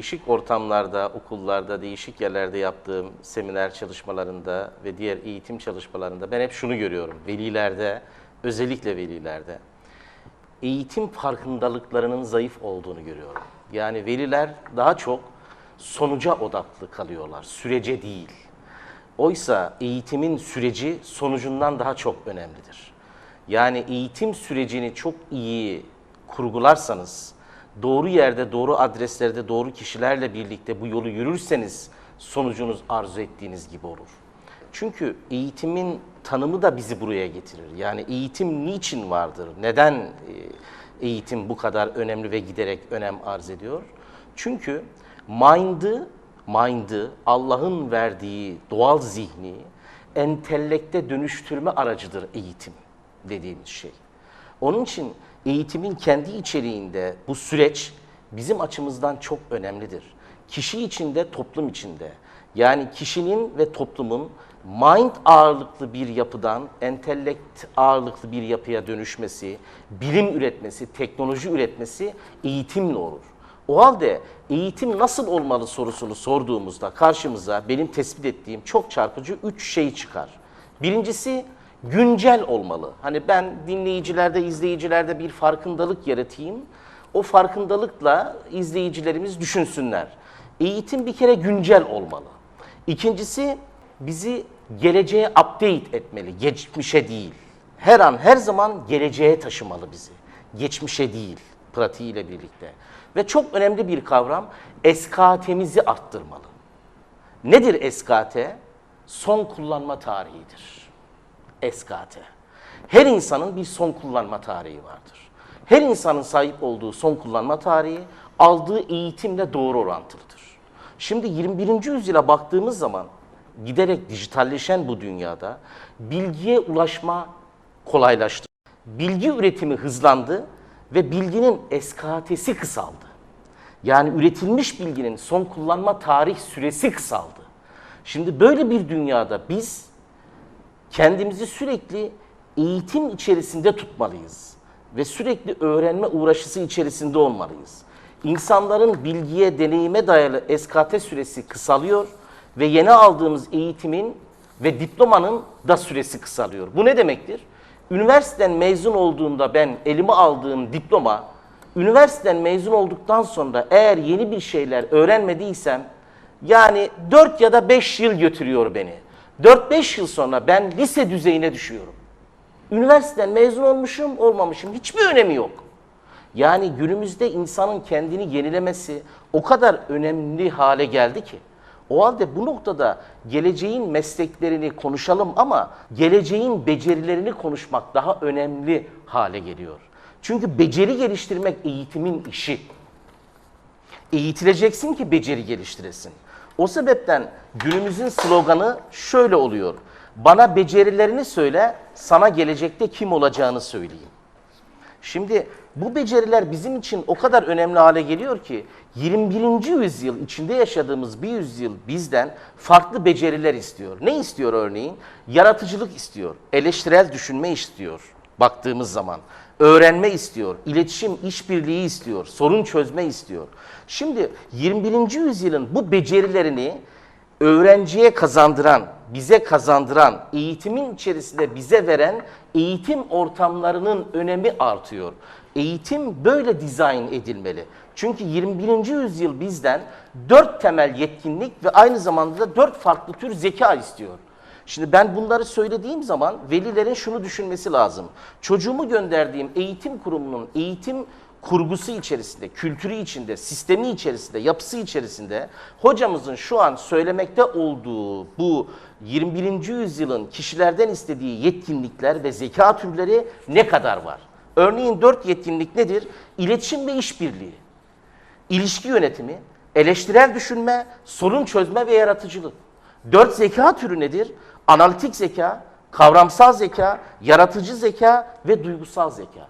değişik ortamlarda, okullarda, değişik yerlerde yaptığım seminer çalışmalarında ve diğer eğitim çalışmalarında ben hep şunu görüyorum. Velilerde, özellikle velilerde eğitim farkındalıklarının zayıf olduğunu görüyorum. Yani veliler daha çok sonuca odaklı kalıyorlar, sürece değil. Oysa eğitimin süreci sonucundan daha çok önemlidir. Yani eğitim sürecini çok iyi kurgularsanız, doğru yerde, doğru adreslerde, doğru kişilerle birlikte bu yolu yürürseniz sonucunuz arzu ettiğiniz gibi olur. Çünkü eğitimin tanımı da bizi buraya getirir. Yani eğitim niçin vardır? Neden e, eğitim bu kadar önemli ve giderek önem arz ediyor? Çünkü mind'ı, mind'ı Allah'ın verdiği doğal zihni entellekte dönüştürme aracıdır eğitim dediğimiz şey. Onun için eğitimin kendi içeriğinde bu süreç bizim açımızdan çok önemlidir. Kişi içinde, toplum içinde. Yani kişinin ve toplumun mind ağırlıklı bir yapıdan entellekt ağırlıklı bir yapıya dönüşmesi, bilim üretmesi, teknoloji üretmesi eğitimle olur. O halde eğitim nasıl olmalı sorusunu sorduğumuzda karşımıza benim tespit ettiğim çok çarpıcı üç şey çıkar. Birincisi güncel olmalı. Hani ben dinleyicilerde, izleyicilerde bir farkındalık yaratayım. O farkındalıkla izleyicilerimiz düşünsünler. Eğitim bir kere güncel olmalı. İkincisi bizi geleceğe update etmeli, geçmişe değil. Her an, her zaman geleceğe taşımalı bizi. Geçmişe değil, pratiğiyle birlikte. Ve çok önemli bir kavram, eskatemizi arttırmalı. Nedir eskat? Son kullanma tarihidir. SKT. Her insanın bir son kullanma tarihi vardır. Her insanın sahip olduğu son kullanma tarihi aldığı eğitimle doğru orantılıdır. Şimdi 21. yüzyıla baktığımız zaman giderek dijitalleşen bu dünyada bilgiye ulaşma kolaylaştı. Bilgi üretimi hızlandı ve bilginin SKT'si kısaldı. Yani üretilmiş bilginin son kullanma tarih süresi kısaldı. Şimdi böyle bir dünyada biz kendimizi sürekli eğitim içerisinde tutmalıyız ve sürekli öğrenme uğraşısı içerisinde olmalıyız. İnsanların bilgiye, deneyime dayalı SKT süresi kısalıyor ve yeni aldığımız eğitimin ve diplomanın da süresi kısalıyor. Bu ne demektir? Üniversiteden mezun olduğunda ben elime aldığım diploma, üniversiteden mezun olduktan sonra eğer yeni bir şeyler öğrenmediysem, yani 4 ya da 5 yıl götürüyor beni. 4-5 yıl sonra ben lise düzeyine düşüyorum. Üniversiteden mezun olmuşum, olmamışım hiçbir önemi yok. Yani günümüzde insanın kendini yenilemesi o kadar önemli hale geldi ki. O halde bu noktada geleceğin mesleklerini konuşalım ama geleceğin becerilerini konuşmak daha önemli hale geliyor. Çünkü beceri geliştirmek eğitimin işi. Eğitileceksin ki beceri geliştiresin. O sebepten günümüzün sloganı şöyle oluyor. Bana becerilerini söyle, sana gelecekte kim olacağını söyleyeyim. Şimdi bu beceriler bizim için o kadar önemli hale geliyor ki 21. yüzyıl içinde yaşadığımız bir yüzyıl bizden farklı beceriler istiyor. Ne istiyor örneğin? Yaratıcılık istiyor, eleştirel düşünme istiyor baktığımız zaman. Öğrenme istiyor, iletişim, işbirliği istiyor, sorun çözme istiyor. Şimdi 21. yüzyılın bu becerilerini öğrenciye kazandıran, bize kazandıran, eğitimin içerisinde bize veren eğitim ortamlarının önemi artıyor. Eğitim böyle dizayn edilmeli. Çünkü 21. yüzyıl bizden dört temel yetkinlik ve aynı zamanda da dört farklı tür zeka istiyor. Şimdi ben bunları söylediğim zaman velilerin şunu düşünmesi lazım. Çocuğumu gönderdiğim eğitim kurumunun eğitim kurgusu içerisinde, kültürü içinde, sistemi içerisinde, yapısı içerisinde hocamızın şu an söylemekte olduğu bu 21. yüzyılın kişilerden istediği yetkinlikler ve zeka türleri ne kadar var? Örneğin dört yetkinlik nedir? İletişim ve işbirliği, ilişki yönetimi, eleştirel düşünme, sorun çözme ve yaratıcılık. Dört zeka türü nedir? Analitik zeka, kavramsal zeka, yaratıcı zeka ve duygusal zeka.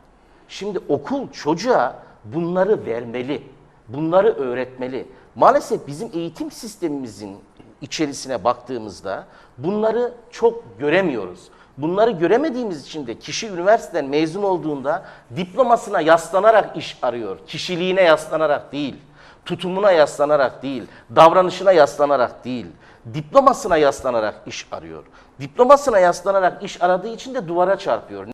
Şimdi okul çocuğa bunları vermeli, bunları öğretmeli. Maalesef bizim eğitim sistemimizin içerisine baktığımızda bunları çok göremiyoruz. Bunları göremediğimiz için de kişi üniversiteden mezun olduğunda diplomasına yaslanarak iş arıyor. Kişiliğine yaslanarak değil. tutumuna yaslanarak değil, davranışına yaslanarak değil, diplomasına yaslanarak iş arıyor. Diplomasına yaslanarak iş aradığı için de duvara çarpıyor.